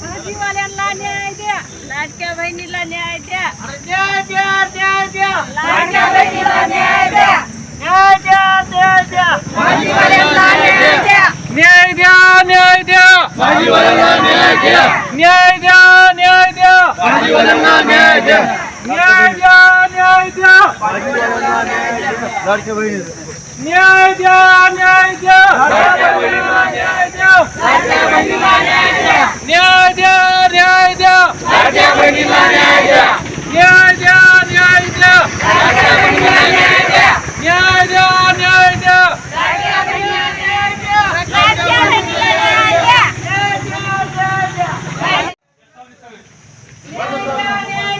भाजीवाल्यांना न्याय द्या लाडक्या बहिणीला न्याय द्या न्याय द्या न्याय द्या लाडक्या बहिणीला न्याय द्या न्याय द्या न्याय द्या भाजीवाल्यांना न्याय द्या न्याय द्या न्याय द्या भाजीवाल्यांना न्याय द्या न्याय द्या न्याय द्या भाजीवाल्यांना न्याय द्या न्याय द्या न्याय द्या न्याय द्या न्याय द्या लाडक्या बहिणीला न्याय द्या न्याय द्या न्याय द्या लाडक्या बहिणीला न्याय द्या न्याय द्या न्याय द्या न्याय द्या न्याय द्या लाडक्या बहिणीला न्याय द्या लाडक्या बहिणीला न्याय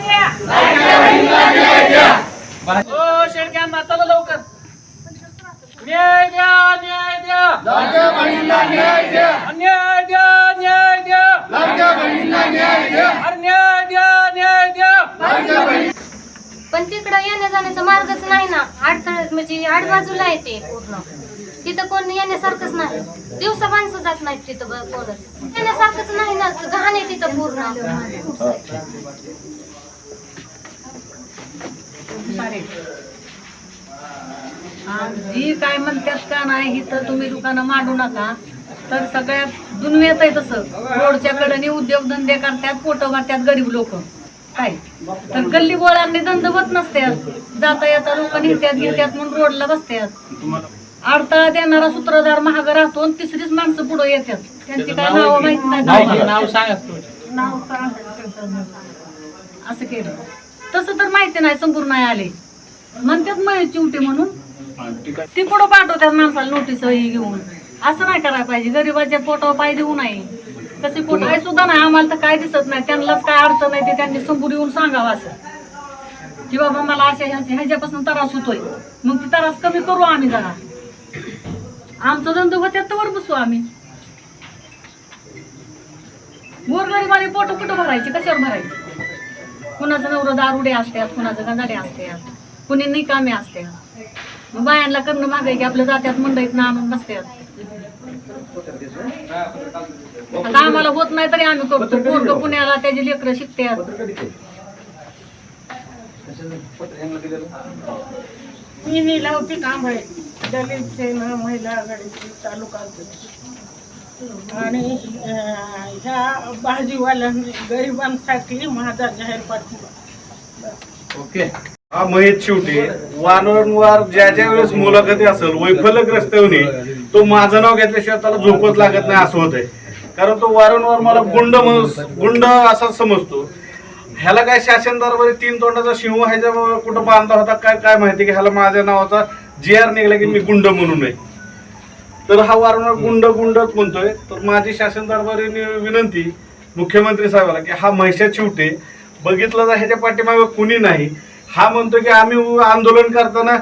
द्या न्याय द्या ओ शेळक्यांना चला लवकर न्याय द्या न्याय द्या लाडक्या बहिणीला न्याय द्या न्याय द्या न्याय द्या लाडक्या बहिणीला न्याय द्या अरे न्याय द्या न्याय द्या लाडक्या बहिणी पण तिकडं येण्या जाण्याचा मार्गच नाही ना. अडथळे म्हणजे आडबाजूला आहे ते पूर्ण. तिथं कोण येण्यासारखंच नाही. दिवसा माणसं जात नाहीत तिथं ब- कोणच. येण्यासारखंच नाही ना. घाण आहे तिथं पूर्ण. जी काय म्हणतात का नाही ही तर तुम्ही दुकानं मांडू नका. तर सगळ्यात दुनियेत आहे तसं. रोडच्या कडेने उद्योगधंदे करतात पोटं मारतात गरीब लोक. काय तर गल्ली बोळांनी धंदवत नसतात जाता येता लोक नेत्यात घेत्यात म्हणून रोडला बसतात अडथळा देणारा सूत्रधार महाग राहतो आणि तिसरीच माणसं पुढे येतात त्यांची काय नावं माहीत नाही. नाव. असं केलं. तसं तर माहिती नाही संपूर्ण नाही आले. म्हणतात महेश चिवटे म्हणून. ती पुढं पाठवतात माणसाला नोटीस ही घेऊन. असं नाही करायला पाहिजे. गरीबाच्या पोटावर पाय देऊ नये. कसे पोट आहे सुद्धा नाही आम्हाला तर काय दिसत नाही. त्यांनाच काय अडचण आहे ते त्यांनी समोर येऊन सांगावं असं. की बाबा मला अशा ह्याच्यापासून त्रास होतोय. मग ती त्रास कमी करू आम्ही जरा. आमचं धंदो होत्यात तर बसू आम्ही. गोरगरिबाने पोट कुठं भरायचे? कशावर भरायचे? कुणाचं नवरं दारुडे असतात कुणाचं गंजाडे असतात कुणी निकामे असतात मग बायांना करणं मागाय की आपल्या जात्यात मंडईत ना आणून बसतात आता आम्हाला होत नाही तरी आम्ही करतो. पोरग पुण्याला त्याची लेकरं शिकतात मी नीलावती कांबळे दलित सेना महिला आघाडीची तालुका आणि ह्या भाजीवाल्यांनी गरिबांसाठी माझा जाहीर पाठिंबा. ओके. हा महेश शेवटी वारंवार ज्या ज्या वेळेस मुलाखती असेल वैफल्यग्रस्त होणे तो माझं नाव घेतल्याशिवाय त्याला झोपत लागत नाही असं होतंय. कारण तो वारंवार मला गुंड म्हणून- गुंड असा समजतो. ह्याला काय शासन दरबारी तीन तोंडाचा शिव ह्याच्या कुठं बांधला होता काय काय माहिती की ह्याला माझ्या नावाचा जी आर निघला की मी गुंड म्हणून आहे. तर हा वारंवार गुंड गुंडच म्हणतोय. तर माझी शासन दरबारीने विनंती मुख्यमंत्री साहेबाला की हा महिषा चिवटे बघितलं तर ह्याच्या पाठीमागे कुणी नाही. हा म्हणतो की आम्ही आंदोलन करताना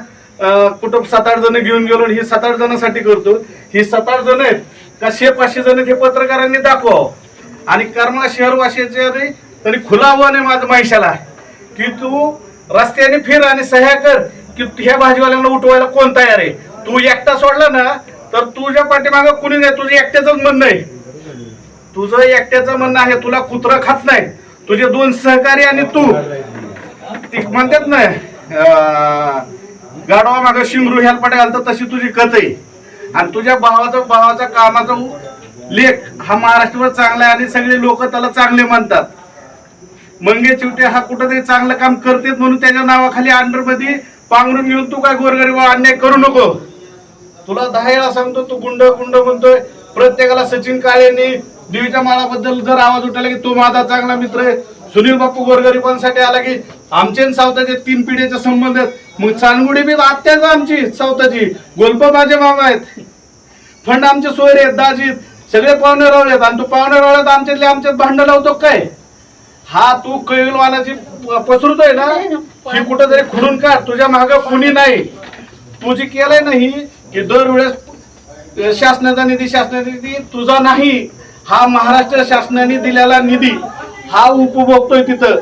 कुठं सात आठ जण घेऊन गेलो आणि ही सात आठ जणांसाठी करतो. ही सात आठ जण आहेत का शे पाचशे जण हे पत्रकारांनी दाखवावं. आणि करमाळा शहरवासियाचे तरी खुला आव्हान आहे माझं महिषाला की तू रस्त्याने फिर आणि सह्या कर की ह्या भाजीवाल्यांना उठवायला कोण तयार आहे? तू एकटा सोडला ना तर तुझ्या पाठीमागं कुणी नाही तुझं एकट्याच म्हणणं आहे. तुझं एकट्याचं म्हणणं आहे तुला कुत्रा खात नाही तुझे दोन सहकारी आणि तू. ती म्हणतात ना गाडवा गाढवा शिंगरू ह्याला पाठ घालतात तशी तुझी कथ आहे. आणि तुझ्या भावाचा भावाचा कामाचा लेख हा महाराष्ट्रावर चांगला आहे आणि सगळे लोक त्याला चांगले मानतात मंगे चिवटे हा कुठंतरी चांगलं काम करतेत म्हणून त्याच्या नावाखाली अंडरमध्ये पांघरून घेऊन तू काय गोरगरीब अन्याय करू नको. तुला दहा वेळा सांगतो तू गुंड गुंड म्हणतोय. प्रत्येकाला सचिन काळेंनी देवीच्या माळाबद्दल जर आवाज उठला की तो माझा चांगला मित्र आहे. सुनील बापू गोरगरिबांसाठी आला की आमचे सावताचे तीन पिढीचे संबंध आहेत. मग चांदगुडी बी आत्याच आमची सावताची गोल्प माझे मामा आहेत. फंड आमचे सोयरे आहेत दाजी सगळे पाहुणे रावळे आहेत. आणि तू पाहुणे रावळ्यात आमच्यातले आमच्यात भांडण लावतो काय? हा तू कैलवानाची पसरतोय ना? ही कुठेतरी खुडून काढ. तुझ्या माग कुणी नाही. तू जे केलंय ना ही की दरवेळेस शासनाचा निधी शासनाचा निधी तुझा नाही. हा महाराष्ट्र शासनाने दिलेला निधी. हा उपभोगतोय तिथं.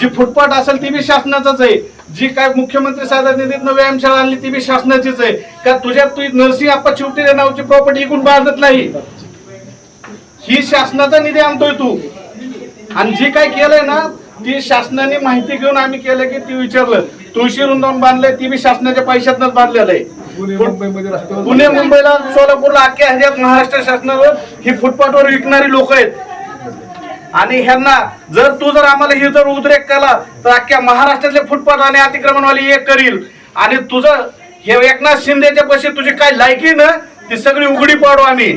जी फुटपाथ असेल ती बी शासनाचाच आहे. जी काय मुख्यमंत्री साधन निधीतनं व्यायामशाळा आणली ती बी शासनाचीच आहे. का तुझ्या तू नरसिंह आप्पा चिवटे नावची प्रॉपर्टी इकून बांधत नाही? ही शासनाचा निधी आणतोय तू. आणि जे काय केलंय ना ती शासनाने माहिती घेऊन आम्ही केलं की ती विचारलं. तुळशी वृंदावन बांधलंय ती बी शासनाच्या पैशातनच बांधलेलं आहे. पुणे मुंबईला सोलापूरला अख्ख्या ह्याच्यात महाराष्ट्र शासनावर ही फुटपाथवर विकणारी लोक आहेत. आणि ह्यांना जर तू जर आम्हाला ही जर उद्रेक केला तर अख्ख्या महाराष्ट्रातले फुटपाथ आणि अतिक्रमणवाली एक करील. आणि तुझं हे एकनाथ शिंदेच्या पैसे तुझी काय लायकी ना ती सगळी उघडी पाडू आम्ही.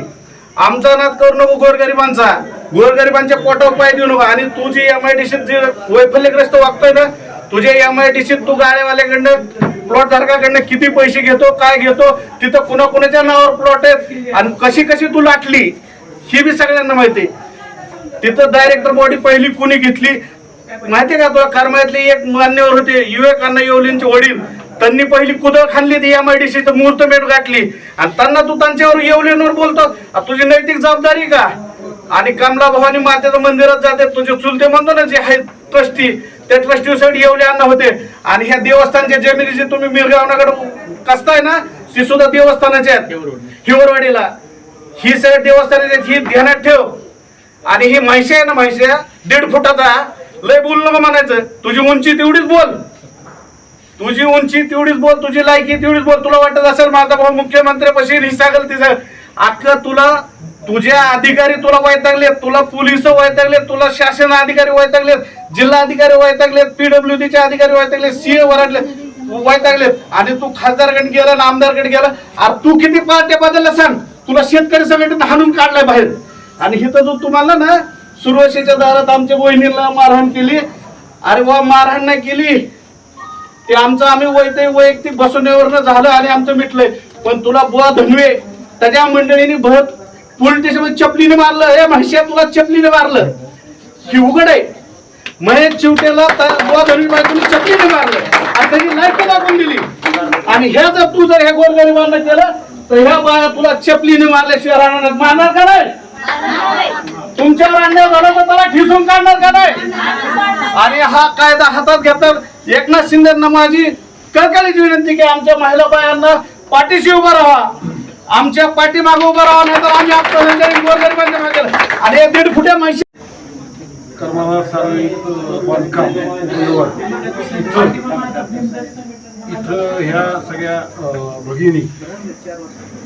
आमचा नाद करू नको गोरगरिबांचा. गोरगरिबांच्या पोटावर पाय देऊ नको. आणि तू जी एम आय डी जे वैफल्यग्रस्त वागतोय ना तुझ्या एम आय डी तू गाड्यावाल्याकडनं प्लॉट धारकाकडनं किती पैसे घेतो काय घेतो तिथं कुणा कुणाच्या नावावर प्लॉट आहेत. आणि कशी कशी तू लाटली ही बी सगळ्यांना माहिती आहे. तिथं डायरेक्टर बॉडी पहिली कुणी घेतली? माहितीये का तुला? करमाळ्यातले एक मान्यवर होते युवकांना येवलींचे येवलेंचे वडील. त्यांनी पहिली कुदळ खाल्ली ती एम आय डी सी मुहूर्तमेढ गाठली. आणि त्यांना तू त्यांच्यावर येवलींवर बोलतो तुझी नैतिक जबाबदारी का? आणि कमला भवानी मातेचं मंदिरात जाते. तुझे चुलते म्हणतो ना जे आहेत ट्रस्टी त्या ट्रस्टी साठी येवले अण्णा होते. आणि ह्या देवस्थानच्या जमिनीची तुम्ही मिरगावनाकडे कसताय ना ती सुद्धा देवस्थानाच्या आहेत. हिवरवाडीला. ही साईड देवस्थानाची ही ध्यानात ठेव. आणि ही म्हैशी आहे ना म्हैशी दीड फुटाचा लय बोल नको म्हणायचं. तुझी उंची तेवढीच बोल. तुझी उंची तेवढीच बोल तुझी लायकी तेवढीच बोल. तुला वाटत असेल माझा भाऊ मुख्यमंत्र्यापाशी हिसागल तिचं अख्खं तुला तुझ्या अधिकारी तुला वैतागलेत तुला पोलीस वैतागलेत तुला शासन अधिकारी वैतागलेत जिल्हा अधिकारी वैतागलेत पीडब्ल्यू चे अधिकारी वैतागले सीए वराडले वैतागलेत आणि तू खासदारकडे गेला आणि आमदारकडे गेला. अरे तू किती पार्ट्या बदलला सांग. तुला शेतकरी संघटनेत हाणून काढलाय बाहेर. आणि हिथं जो तुम्हाला ना सुरवशीच्या दारात आमच्या वहिनीला मारहाण केली. अरे वा मारहाण नाही केली. ते आमचं आम्ही वैते वैयक्तिक बसवण्यावरनं झालं आणि आमचं मिटलंय. पण तुला बुवा धनवे त्याच्या मंडळीने भरत पोलीस स्टेशन चपलीने मारलं. हे म्हशी तुला चपलीने मारलं. ही उघड आहे. महेश चिवटेला बुवा धनवी बायकोनी चपलीने मारलं. आणि त्याची लाईफ दाखवून दिली आणि हे जर तू जर ह्या गोरगरीबांना केलं तर ह्या बाया तुला चपलीने मारल्याशिवाय राहणार मारणार का नाही? तुमच्या अन्याय झालं तर त्याला ठिसून काढणार का नाही? आणि हा कायदा हातात घेतात एकनाथ शिंदे माझी कळकळीची विनंती की आमच्या महिला बायांना पाठीशी उभा राहा. आमच्या पाठीमागे उभा राहा नाही तर आम्ही आत्महत्या गोरगरिबांच्या मागे आणि हे दीड फुट्या माहिती कर्माला सार्वजनिक बांधकाम इथं इथं ह्या सगळ्या भगिनी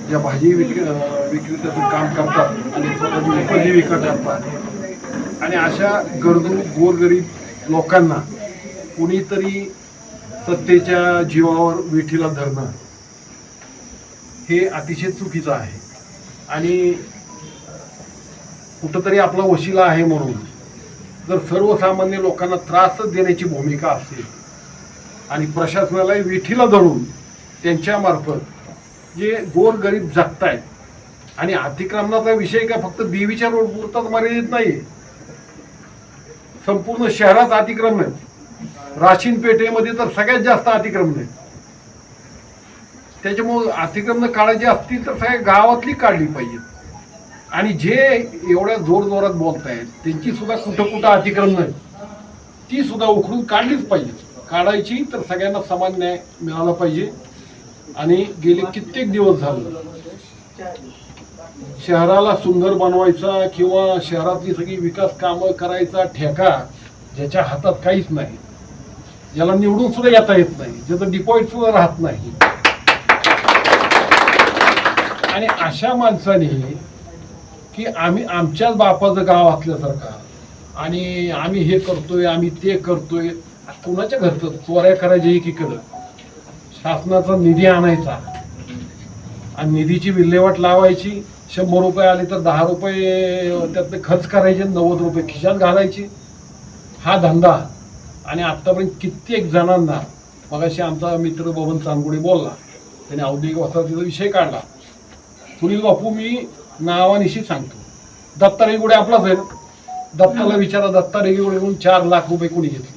ज्या भाजी विक विक्रेत्याचं काम करतात आणि स्वतःची उपजीविका करतात आणि अशा गरजू गोरगरीब लोकांना कुणीतरी सत्तेच्या जीवावर विठीला धरणं हे अतिशय चुकीचं आहे. आणि कुठंतरी आपला वशिला आहे म्हणून जर सर्वसामान्य लोकांना त्रासच देण्याची भूमिका असेल आणि प्रशासनालाही विठीला धरून त्यांच्यामार्फत जे गोर गरीब जगतायत. आणि अतिक्रमणाचा विषय काय फक्त देवीच्या रोड पुरताच मर्यादित नाही संपूर्ण शहरात अतिक्रमण आहे राशीन पेठेमध्ये तर सगळ्यात जास्त अतिक्रमण आहे त्याच्यामुळे अतिक्रमण काढायची असतील तर सगळ्या गावातली काढली पाहिजेत आणि जे एवढ्या जोर जोरात बोलतायत त्यांची सुद्धा कुठं कुठं अतिक्रमण आहे ती सुद्धा उखडून काढलीच पाहिजे. काढायची तर सगळ्यांना समान न्याय मिळाला पाहिजे. आणि गेले कित्येक दिवस झालं. शहराला सुंदर बनवायचा किंवा शहरातली सगळी विकास कामं करायचा ठेका ज्याच्या हातात काहीच नाही. ज्याला निवडून सुद्धा येता येत नाही. ज्याचं डिपॉझिट सुद्धा राहत नाही. आणि अशा माणसाने की आम्ही आमच्याच बापाचं गाव असल्यासारखं आणि आम्ही हे करतोय आम्ही ते करतोय कुणाच्या घरचं चोऱ्या करायच्या एकीकडं? शासनाचा निधी आणायचा. आणि निधीची विल्हेवाट लावायची. शंभर रुपये आले तर दहा रुपये त्यातले खर्च करायचे नव्वद रुपये खिशात घालायचे. हा धंदा. आणि आत्तापर्यंत कित्येक जणांना मगाशी आमचा मित्र बबन चांदगुडे बोलला. त्याने औद्योगिक वसाहतीचा विषय काढला. सुनील बापू मी नावानिशी सांगतो. दत्ता रेगुडे आपलाच आहे दत्ताला विचारा दत्ता रेगुडेकडून चार लाख रुपये कोणी घेतले?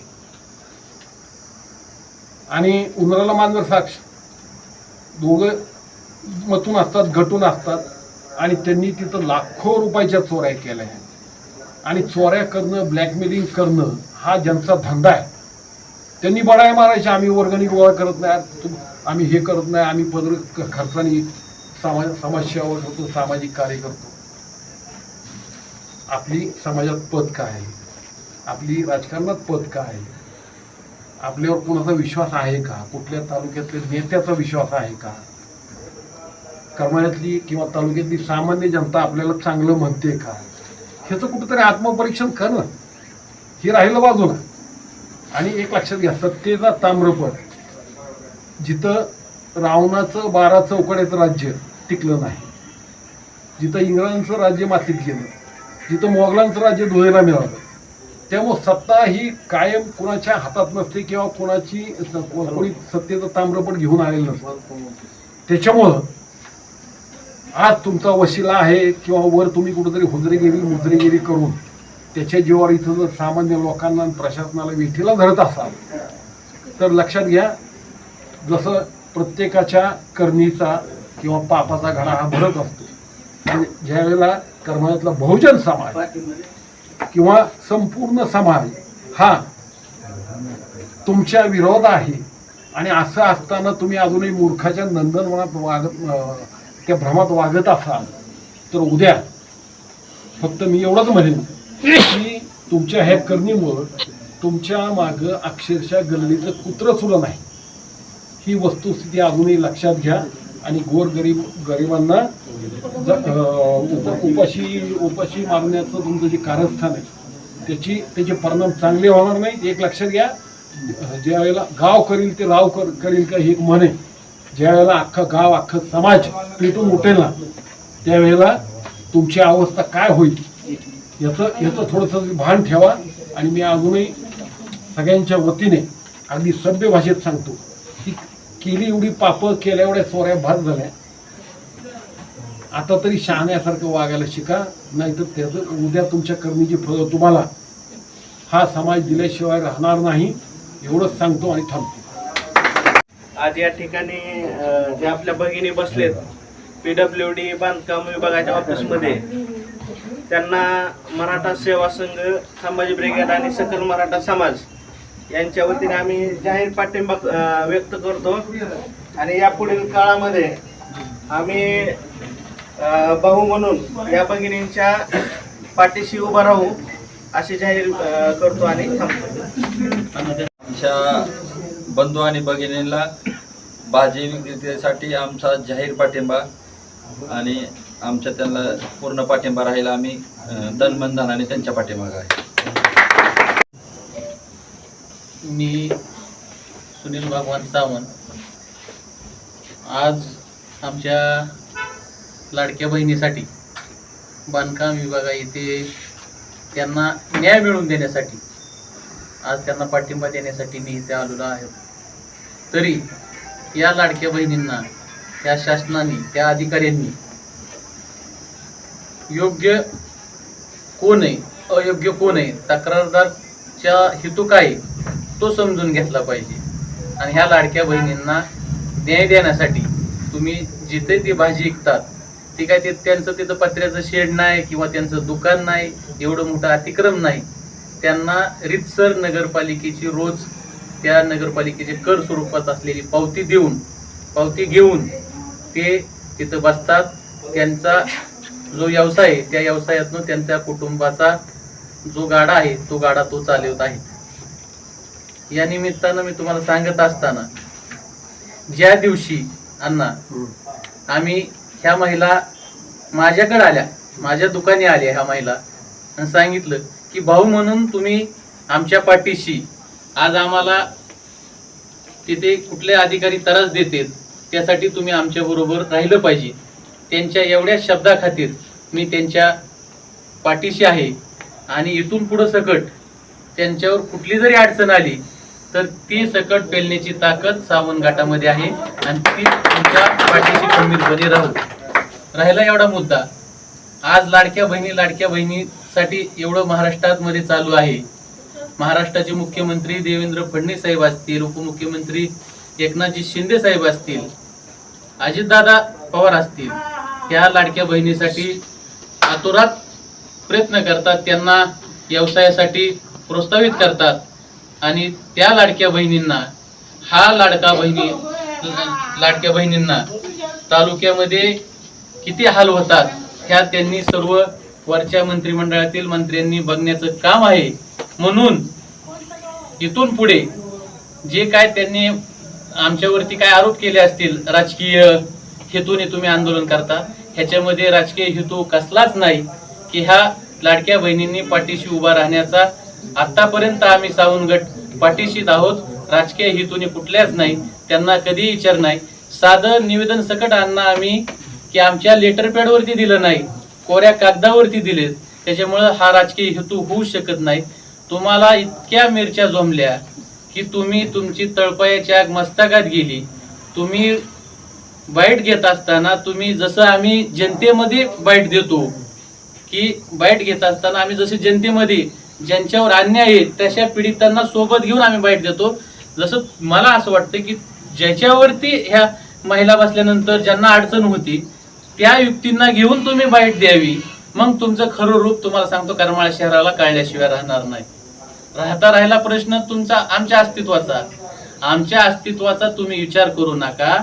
आणि उन्हाळ्याला मांजर साक्ष. दोघं मतून असतात गटून असतात. आणि त्यांनी तिथं लाखो रुपयाच्या चोऱ्या केल्या. आहेत आणि चोऱ्या करणं ब्लॅकमेलिंग करणं हा ज्यांचा धंदा आहे. त्यांनी बडाय मारायचे आम्ही वर्गणी गोळा करत नाही. आम्ही हे करत नाही. आम्ही पदर खर्चाने समाज समाजसेवा करतो सामाजिक कार्य करतो. आपली समाजात पद काय आहे? आपली राजकारणात पद काय आहे? आपल्यावर कुणाचा विश्वास आहे का? कुठल्या तालुक्यातल्या नेत्याचा विश्वास आहे का? करमाळ्यातली किंवा तालुक्यातली सामान्य जनता आपल्याला चांगलं म्हणते का? ह्याचं कुठंतरी आत्मपरीक्षण करणं हे राहिलं बाजूला. आणि एक लक्षात घ्या सत्तेचा ताम्रपट. जिथं रावणाचं बारा चौकड्याचं राज्य टिकलं नाही. जिथं इंग्रजांचं राज्य मातीत गेलं. जिथं मोगलांचं राज्य धुळेला मिळालं. त्यामुळं सत्ता ही कायम कुणाच्या हातात नसते किंवा कोणाची कोणी सत्तेचं ताम्रपट घेऊन आलेलं नसतं. त्याच्यामुळं आज तुमचा वशिला आहे किंवा वर तुम्ही कुठेतरी हुजरेगिरी मुजरेगिरी करून त्याच्या जीवावर इथं जर सामान्य लोकांना प्रशासनाला वेठीला धरत असाल तर लक्षात घ्या जसं प्रत्येकाच्या करणीचा किंवा पापाचा घडा हा भरत असतो. आणि ज्यावेळेला कर्मातला बहुजन समाज किंवा संपूर्ण समाज हा तुमच्या विरोध आहे. आणि असं असताना तुम्ही अजूनही मूर्खाच्या नंदनवनात वागत त्या भ्रमात वागत असाल तर उद्या फक्त मी एवढंच म्हणेन की तुमच्या ह्या करणीमुळं तुमच्या मागं अक्षरशः गल्लीचं कुत्रं सुद्धा नाही. ही वस्तुस्थिती अजूनही लक्षात घ्या. आणि गोर गरीब गरिबांना उपाशी उपाशी मारण्याचं तुमचं जे कारस्थान आहे त्याची त्याचे परिणाम चांगले होणार नाहीत. एक लक्षात घ्या ज्या वेळेला गाव करील ते राव कर करील का ही एक म्हणे. ज्या वेळेला अख्खं गाव अख्खं समाज पेटून उठेल ना त्यावेळेला तुमची अवस्था काय होईल? याचं याचं थोडंसं भान ठेवा. आणि मी अजूनही सगळ्यांच्या वतीने अगदी सभ्य भाषेत सांगतो की केली एवढी पापं केल्या एवढ्या सोऱ्या भात झाल्या आता तरी शहाण्यासारखं वागायला शिका नाहीतर त्याचं उद्या तुमच्या कर्मीची फळं तुम्हाला हा समाज दिल्याशिवाय राहणार नाही एवढंच सांगतो आणि थांबतो. आज या ठिकाणी जे आपल्या भगिनी बसलेत पीडब्ल्यू डी बांधकाम विभागाच्या ऑफिसमध्ये त्यांना मराठा सेवा संघ संभाजी ब्रिगेड आणि सकल मराठा समाज यांच्या वतीने आम्ही जाहीर पाठिंबा व्यक्त करतो. आणि यापुढील काळामध्ये आम्ही भाऊ म्हणून या भगिनींच्या पाठीशी उभा राहू असे जाहीर करतो आणि थांबतो. आमच्या बंधू आणि भगिनींना भाजी विक्रेतेसाठी आमचा जाहीर पाठिंबा आणि आमच्या त्यांना पूर्ण पाठिंबा राहील. आम्ही धनबंधनाने त्यांच्या पाठिंबा आहे. मी सुनील भगवान सावंत. आज आमच्या लाडक्या बहिणीसाठी बांधकाम विभागा येथे त्यांना न्याय मिळवून देण्यासाठी आज त्यांना पाठिंबा देण्यासाठी मी इथे आलेलो आहे. तरी या लाडक्या बहिणींना त्या शासनाने त्या अधिकाऱ्यांनी योग्य कोण आहे अयोग्य कोण आहे तक्रारदारच्या हेतू काय आहे, तो समजून घेतला पाहिजे. आणि ह्या लाडक्या बहिणींना न्याय देण्यासाठी तुम्ही जिथे ती भाजी विकतात ती काय ते त्यांचं तिथं पत्र्याचं शेड नाही किंवा त्यांचं दुकान नाही एवढं मोठं अतिक्रम नाही. त्यांना रितसर नगरपालिकेची रोज त्या नगरपालिकेचे कर स्वरूपात असलेली पावती देऊन पावती घेऊन ते तिथं बसतात. त्यांचा जो व्यवसाय आहे त्या व्यवसायातून त्यांच्या कुटुंबाचा जो गाडा आहे तो गाडा तो चालवत आहे या निमित्तानं मी तुम्हाला सांगत असताना ज्या दिवशी अण्णा आम्ही ह्या महिला माझ्याकडे आल्या. माझ्या दुकानी आल्या ह्या महिला. आणि सांगितलं की भाऊ म्हणून तुम्ही आमच्या पाठीशी. आज आम्हाला तिथे कुठले अधिकारी त्रास देतात त्यासाठी तुम्ही आमच्याबरोबर राहिलं पाहिजे. त्यांच्या एवढ्या शब्दाखातीर मी त्यांच्या पाठीशी आहे. आणि इथून पुढं सकट त्यांच्यावर कुठली जरी अडचण आली तर ती सकट पेलण्याची ताकद सावनघाटामध्ये आहे. आणि ती तुमच्या पाठीशी खंबीरपणे राहू राहिला एवढा मुद्दा. आज लाडक्या बहिणी लाडक्या बहिणीसाठी एवढं महाराष्ट्रात मध्ये चालू आहे. महाराष्ट्राचे मुख्यमंत्री देवेंद्र फडणवीस साहेब असतील उपमुख्यमंत्री एकनाथजी शिंदे साहेब असतील अजितदादा पवार असतील त्या लाडक्या बहिणीसाठी आतोरात प्रयत्न करतात त्यांना व्यवसायासाठी प्रोत्साहित करतात. आणि त्या लाडक्या बहिणींना हा लाडका बहिणी लाडक्या बहिणींना तालुक्यामध्ये किती हाल होतात ह्या त्यांनी सर्व वरच्या मंत्रिमंडळातील मंत्र्यांनी बघण्याचं काम आहे. म्हणून इथून पुढे जे काय त्यांनी आमच्यावरती काय आरोप केले असतील राजकीय हेतूने तुम्ही आंदोलन करता ह्याच्यामध्ये राजकीय हेतू कसलाच नाही की ह्या लाडक्या बहिणींनी पाठीशी उभा राहण्याचा. आतापर्यंत आम्ही सावंत गट आहोत राजकीय हेतूने कुठल्याच नाही त्यांना कधीही विचार नाही. साधं निवेदन सकट आणणं आम्ही की आमच्या लेटर पॅडवरती दिलं नाही कोऱ्या कागदावरती दिलेत. त्याच्यामुळं हा राजकीय हेतू होऊ शकत नाही. तुम्हाला इतक्या मिरच्या जोमल्या की तुम्ही तुमची तळपायाची आग मस्तकात गेली. तुम्ही बाईट घेत असताना तुम्ही जसं आम्ही जनतेमध्ये बाईट देतो की बाईट घेत असताना आम्ही जसे जनतेमध्ये ज्यांच्यावर अन्याय आहे तशा पीडितांना सोबत घेऊन आम्ही बाईट देतो. जसं मला असं वाटतं की ज्याच्यावरती ह्या महिला बसल्यानंतर ज्यांना अडचण होती त्या युक्तींना घेऊन तुम्ही बाईट द्यावी. मग तुमचं खरं रूप तुम्हाला सांगतो करमाळा शहराला काढल्याशिवाय राहणार नाही. राहता राहिला प्रश्न तुमचा आमच्या अस्तित्वाचा. आमच्या अस्तित्वाचा तुम्ही विचार करू नका.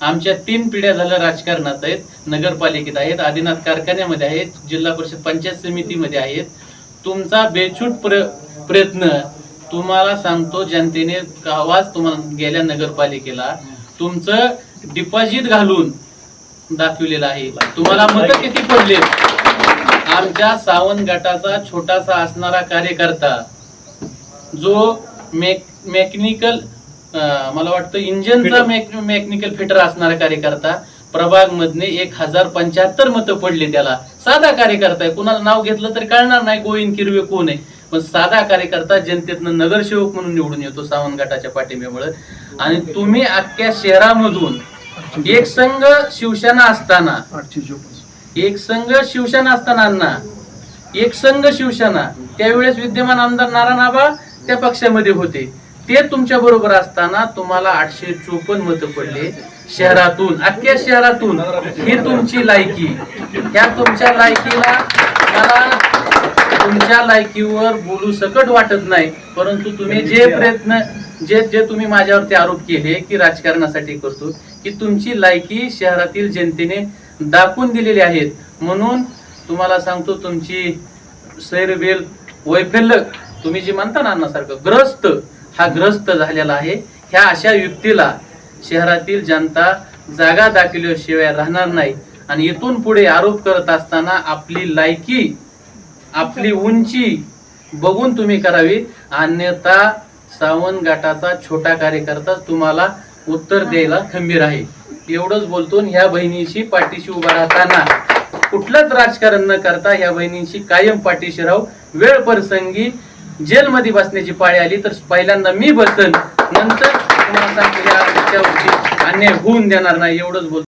आमच्या तीन पिढ्या झाल्या राजकारणात आहेत नगरपालिकेत आहेत आदिनाथ कारखान्यामध्ये आहेत जिल्हा परिषद पंचायत समितीमध्ये आहेत. तुमचा बेछूट प्र प्रयत्न तुम्हाला सांगतो जनतेने आवाज तुम्हाला गेल्या नगरपालिकेला. तुमचं डिपॉझिट घालून दाखविलेलं आहे. तुम्हाला मत किती पडले? आमच्या सावंत गटाचा छोटासा असणारा कार्यकर्ता जो मेक मेकॅनिकल मला वाटतं इंजिनचा मेकॅनिकल फिटर असणारा कार्यकर्ता प्रभाग मधने एक हजार पंच्याहत्तर मतं पडले त्याला. साधा कार्यकर्ता आहे. कुणाला नाव घेतलं तरी कळणार नाही गोविंद किरवे कोण आहे. पण साधा कार्यकर्ता जनतेतनं नगरसेवक म्हणून निवडून येतो सावंत गटाच्या पाठिंब्यामुळे. आणि तुम्ही अख्ख्या शहरामधून एक संघ शिवसेना असताना. एक संघ शिवसेना असताना. अण्णा एक संघ शिवसेना. त्यावेळेस विद्यमान आमदार नारायण आबा त्या पक्षामध्ये होते. ते तुमच्या बरोबर असताना तुम्हाला आठशे चोपन्न मतं पडले. शहरातून अख्ख्या शहरातून ही तुमची लायकी. ह्या तुमच्या लायकीला मला तुमच्या लायकीवर बोलू सकट वाटत नाही. परंतु तुम्ही जे प्रयत्न जे जे तुम्ही माझ्यावरती आरोप केले की राजकारणासाठी करतो की तुमची लायकी शहरातील जनतेने दाखवून दिलेली आहेत. म्हणून तुम्हाला सांगतो तुमची सैरवेल वैफल्य तुम्ही जे म्हणता ना अन्नासारखं ग्रस्त हा ग्रस्त झालेला आहे. ह्या अशा युक्तीला शहरातील जनता जागा दाखवल्याशिवाय राहणार नाही. आणि इथून पुढे आरोप करत असताना आपली लायकी आपली उंची बघून तुम्ही करावी. अन्यथा सावंत गटाचा छोटा कार्यकर्ता तुम्हाला उत्तर द्यायला खंबीर आहे. एवढंच बोलतो ह्या बहिणीशी पाठीशी उभा राहताना कुठलंच राजकारण न करता ह्या बहिणींशी कायम पाठीशी राहू. वेळ प्रसंगी जेलमध्ये बसण्याची पाळी आली तर पहिल्यांदा मी बसन. नंतर तुम्हाला सांगतो या अन्याय होऊन देणार नाही. एवढंच बोलतो.